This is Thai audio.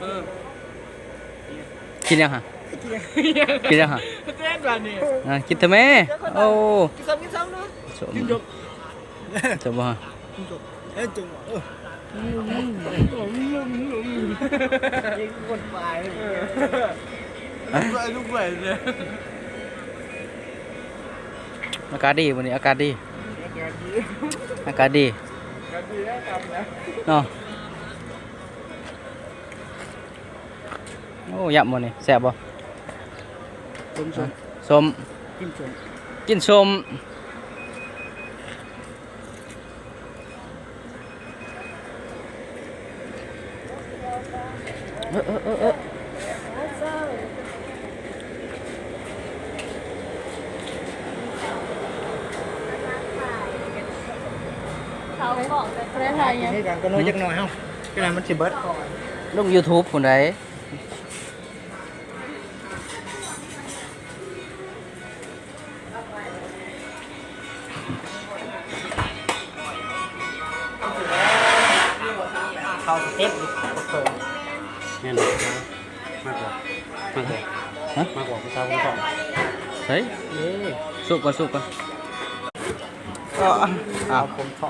เออกินยังฮะกินยังฮะเต้นแบบนี้อะกินเถอะแม่โอ้กินซ้ำกินซ้ำเนาะสมกินจบสมบ่ฮะกินจบเอ้ยจุ่มเออยิงคนตายเลยลูกไหวเลยอากาศดีวันนี้อากาศดีการดีอากาศดีการดีนะทำนะเนาะ โอ้ยำวันนี้แซ่บบ่จุ่มจุ่มส้มกินจุ่มกินส้มเออเออเออเออเขาบอกแต่ประเทศไทยยังนี่กันก็น้อยจักหน่อยเฮ้าขนาดมันสิเบิดลง YouTube คนใด เขาสเต็ปโตแน่นอนมากกว่ามากกว่าฮะมากกว่าผู้สาวผู้สองเฮ้ยนี่สุกก่อนสุกก่อนก็อ้าวผมขอ